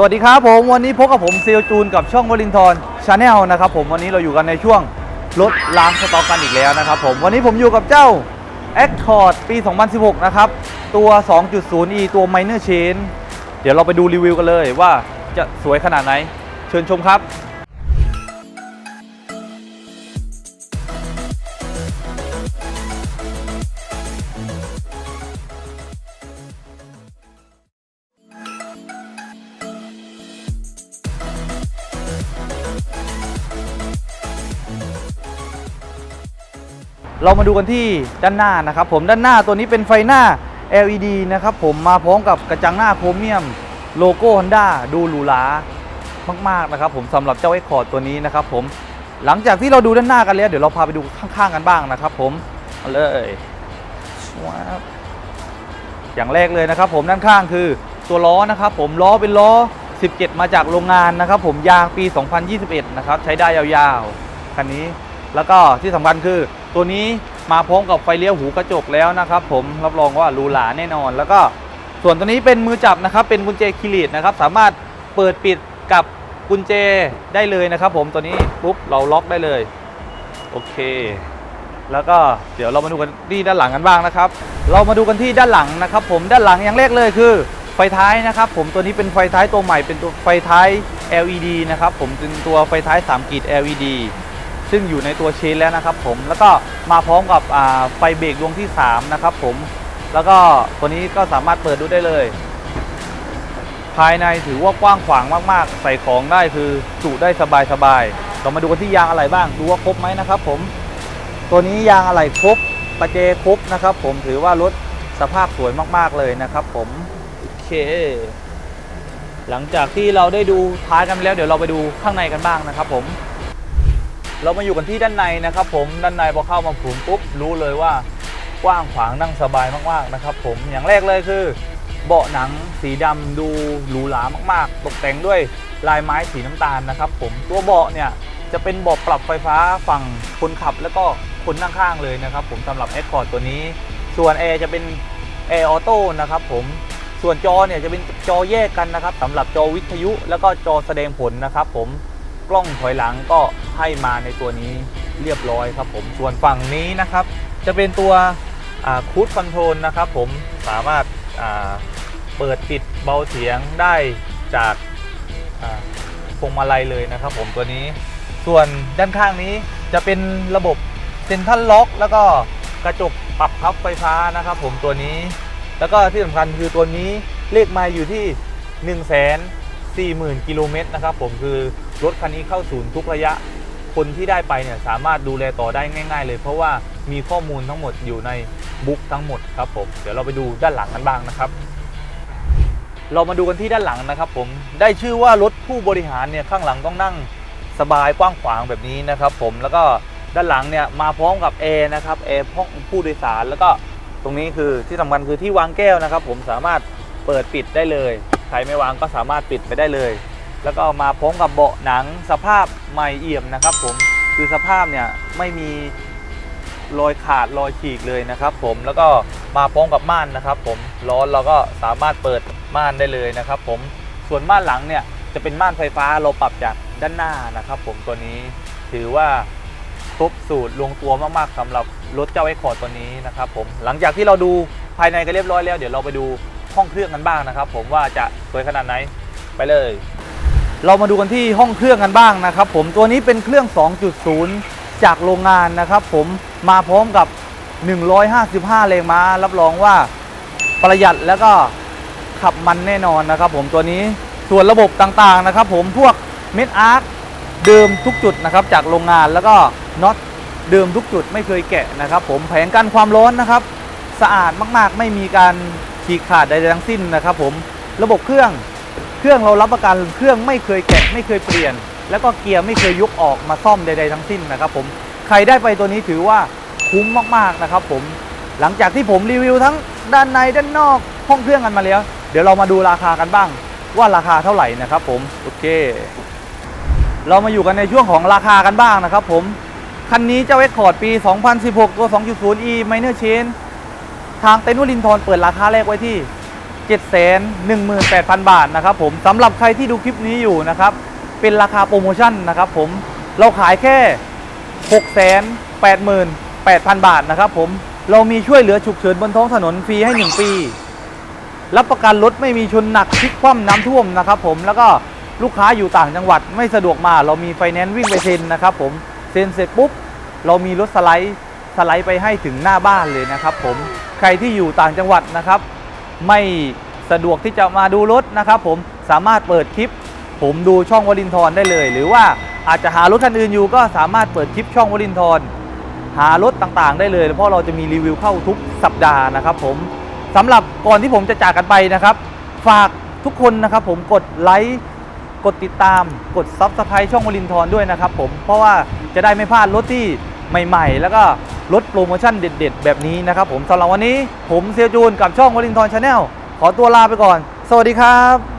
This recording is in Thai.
สวัสดีครับผม วันนี้พบกับผมเซลจูนกับช่องวลินทรชาแนลนะครับผมวันนี้เราอยู่กันในช่วงรถล้างสต็อกกันอีกแล้วนะครับผมวันนี้ผมอยู่กับเจ้า Accord ปี 2016 นะครับ ตัว 2.0e ตัว Minor Chain เดี๋ยวเราไปดูรีวิวกันเลยว่าจะสวยขนาดไหน เชิญชมครับ เรามาดูกันที่ด้านหน้านะครับผมด้านหน้าตัวนี้เป็นไฟหน้า LED นะครับผมมาพร้อมกับกระจังหน้าโครเมียมโลโก้ Honda ดูหรูหรามากๆนะครับผมสำหรับเจ้า Accord ตัวนี้นะครับผมหลังจากที่เราดูด้านหน้ากันแล้ว เดี๋ยวเราพาไปดูข้างๆกันบ้างนะครับผมเอาเลยว้าอย่างแรกเลยนะครับผมด้านข้างคือตัวล้อนะครับผมล้อเป็นล้อ 17 มาจากโรงงานนะครับผมยางปี 2021 นะครับใช้ได้ยาวๆคันนี้ แล้วก็ที่สำคัญคือตัวนี้มาพร้อมกับไฟเลี้ยวหูกระจกแล้วนะครับ ผมรับรองว่าหรูหราแน่นอน แล้วก็ส่วนตัวนี้เป็นมือจับนะครับ เป็นกุญแจคิลิตนะครับ สามารถเปิดปิดกับกุญแจได้เลยนะครับ ผมตัวนี้ปุ๊บเราล็อกได้เลย โอเค แล้วก็เดี๋ยวเรามาดูกันที่ด้านหลังกันบ้างนะครับ เรามาดูกันที่ด้านหลังนะครับ ผมด้านหลังอย่างแรกเลยคือไฟท้ายนะครับผมตัวนี้เป็นไฟท้ายตัวใหม่เป็นตัวไฟท้าย LED นะครับผมเป็นตัวไฟท้าย3กีด LED ซึ่งอยู่ในตัวเชนแล้วนะครับผมแล้วก็มาพร้อมกับไฟเบรกดวงที่ 3 นะครับผมแล้วก็ตัวนี้ก็สามารถเปิดดูได้เลย ภายในถือว่ากว้างขวางมากๆ ใส่ของได้คือจุได้สบายๆเรามาดูกันที่ยางอะไรบ้างดูว่าครบไหมนะครับผมตัวนี้ยางอะไรครบประเจครบนะครับ ผมถือว่ารถสภาพสวยมากๆเลยนะครับ ผมโอเคหลังจากที่เราได้ดูท้ายกันแล้ว เดี๋ยวเราไปดูข้างในกันบ้างนะครับผม เรามาอยู่กันที่ด้านในนะครับ ผมด้านในพอเข้ามาผูนปุ๊บรู้เลยว่ากว้างขวางนั่งสบายมากๆนะครับ ผมอย่างแรกเลยคือ เบาะหนังสีดำดูหรูหรามากๆ ตกแต่งด้วยลายไม้สีน้ำตาลนะครับ ผมตัวเบาะเนี่ยจะเป็นเบาะปรับไฟฟ้าฝั่งคนขับ แล้วก็คนนั่งข้างเลยนะครับ ผมสำหรับ Accord ตัวนี้ ส่วนแอร์จะเป็นแอร์ออโต้นะครับ ผมส่วนจอเนี่ยจะเป็นจอแยกกันนะครับสำหรับจอวิทยุ แล้วก็จอแสดงผลนะครับ ผม กล้องถอยหลังก็ให้มาในตัวนี้เรียบร้อยครับผมส่วนฝั่งนี้นะครับ จะเป็นตัวคูดคอนโทรลนะครับผมสามารถาเปิดปิดเบาเสียงได้จากพวงมาลัยเลยนะครับผมตัวนี้ ส่วนด้านข้างนี้จะเป็นระบบเซ็นทรัลล็อก แล้วก็กระจกปรับพับไฟฟ้านะครับผมตัวนี้ แล้วก็ที่สำคัญคือตัวนี้เลขไมล์อยู่ที่ 1 4 0 0 0 0กิโลเมตรนะครับผมคือ รถคันนี้เข้าศูนย์ทุกระยะ คนที่ได้ไปเนี่ยสามารถดูแลต่อได้ง่าย ๆ เลย เพราะว่ามีข้อมูลทั้งหมดอยู่ในบุ๊กทั้งหมดครับผมเดี๋ยวเราไปดูด้านหลังกันบ้างนะครับ เรามาดูกันที่ด้านหลังนะครับผมได้ชื่อว่ารถผู้บริหารเนี่ยข้างหลังต้องนั่งสบายกว้างขวางแบบนี้นะครับผมแล้วก็ด้านหลังเนี่ยมาพร้อมกับแอร์นะครับแอร์ห้องผู้โดยสารแล้วก็ตรงนี้คือที่สำคัญคือที่วางแก้วนะครับ ผมสามารถเปิดปิดได้เลย ใครไม่วางก็สามารถปิดไปได้เลย แล้วก็มาพร้อมกับเบาะหนังสภาพใหม่เอี่ยมนะครับ ผมคือสภาพเนี่ยไม่มีรอยขาดรอยฉีกเลยนะครับ ผมแล้วก็มาพร้อมกับม่านนะครับ ผมล้อนเราก็สามารถเปิดม่านได้เลยนะครับ ผมส่วนม่านหลังเนี่ยจะเป็นม่านไฟฟ้าเราปรับจากด้านหน้านะครับ ผมตัวนี้ถือว่าครบสูตรลงตัวมากๆสำหรับรถเจ้าไอคอร์ดตัวนี้นะครับผมหลังจากที่เราดูภายในกันเรียบร้อยแล้ว เดี๋ยวเราไปดูห้องเครื่องกันบ้างนะครับ ผมว่าจะสวยขนาดไหนไปเลย เรามาดูกันที่ห้องเครื่องกันบ้างนะครับ ผมตัวนี้เป็นเครื่อง 2.0 จากโรงงานนะครับ ผมมาพร้อมกับ 155 แรงม้า รับรองว่าประหยัดแล้วก็ขับมันแน่นอนนะครับ ผมตัวนี้ส่วนระบบต่างๆนะครับ ผมพวกเม็ดอาร์คเดิมทุกจุดนะครับ จากโรงงานแล้วก็น็อตเดิมทุกจุดไม่เคยแกะนะครับ ผมแผงกันความร้อนนะครับ สะอาดมากๆ ไม่มีการฉีกขาดใดๆทั้งสิ้นนะครับ ผมระบบเครื่อง เครื่องเรารับประกันเครื่องไม่เคยแกะไม่เคยเปลี่ยน แล้วก็เกียร์ไม่เคยยกออกมาซ่อมใดๆทั้งสิ้นนะครับผมใครได้ไปตัวนี้ถือว่าคุ้มมากๆนะครับผมหลังจากที่ผมรีวิวทั้งด้านในด้านนอกห้องเครื่องกันมาแล้ว เดี๋ยวเรามาดูราคากันบ้าง ว่าราคาเท่าไหร่นะครับผมโอเค เรามาอยู่กันในช่วงของราคากันบ้างนะครับผมคันนี้เจ้าเอ็กคอร์ดปี 2016 ตัว 2.0e Minor chain ทางเต็นท์วลินทรเปิดราคาแรกไว้ที่ 718,000 บาทนะครับผมสำหรับใครที่ดูคลิปนี้อยู่นะครับ เป็นราคาโปรโมชั่นนะครับผมเราขายแค่ 688,000 บาทนะครับผมเรามีช่วยเหลือฉุกเฉินบนท้องถนนฟรีให้ 1 ปี รับประกันรถไม่มีชนหนักพลิกคว่ำน้ำท่วมนะครับผมแล้วก็ลูกค้าอยู่ต่างจังหวัดไม่สะดวกมา เรามีไฟแนนซ์วิ่งไปเซ็นนะครับผมเซ็นเสร็จปุ๊บ เรามีรถสไลด์สไลด์ไปให้ถึงหน้าบ้านเลยนะครับผมใครที่อยู่ต่างจังหวัดนะครับ ไม่สะดวกที่จะมาดูรถนะครับผมสามารถเปิดคลิป ผมดูช่องวลินทรได้เลย หรือว่าอาจจะหารถคันอื่นอยู่ก็สามารถเปิดคลิปช่องวลินทรหารถต่างๆ ได้เลย เพราะเราจะมีรีวิวเข้าทุกสัปดาห์นะครับผมสำหรับก่อนที่ผมจะจากกันไปนะครับ ฝากทุกคนนะครับผมกดไลค์กดติดตามกด Subscribe ช่องวลินทรด้วยนะครับผมเพราะว่าจะได้ไม่พลาดรถที่ ใหม่ ๆ แล้วก็ลดโปรโมชั่นเด็ด ๆ แบบนี้นะครับผมสำหรับวันนี้ผมเซียวจูนกับช่องวอลินทอนชาแนลขอตัวลาไปก่อน สวัสดีครับ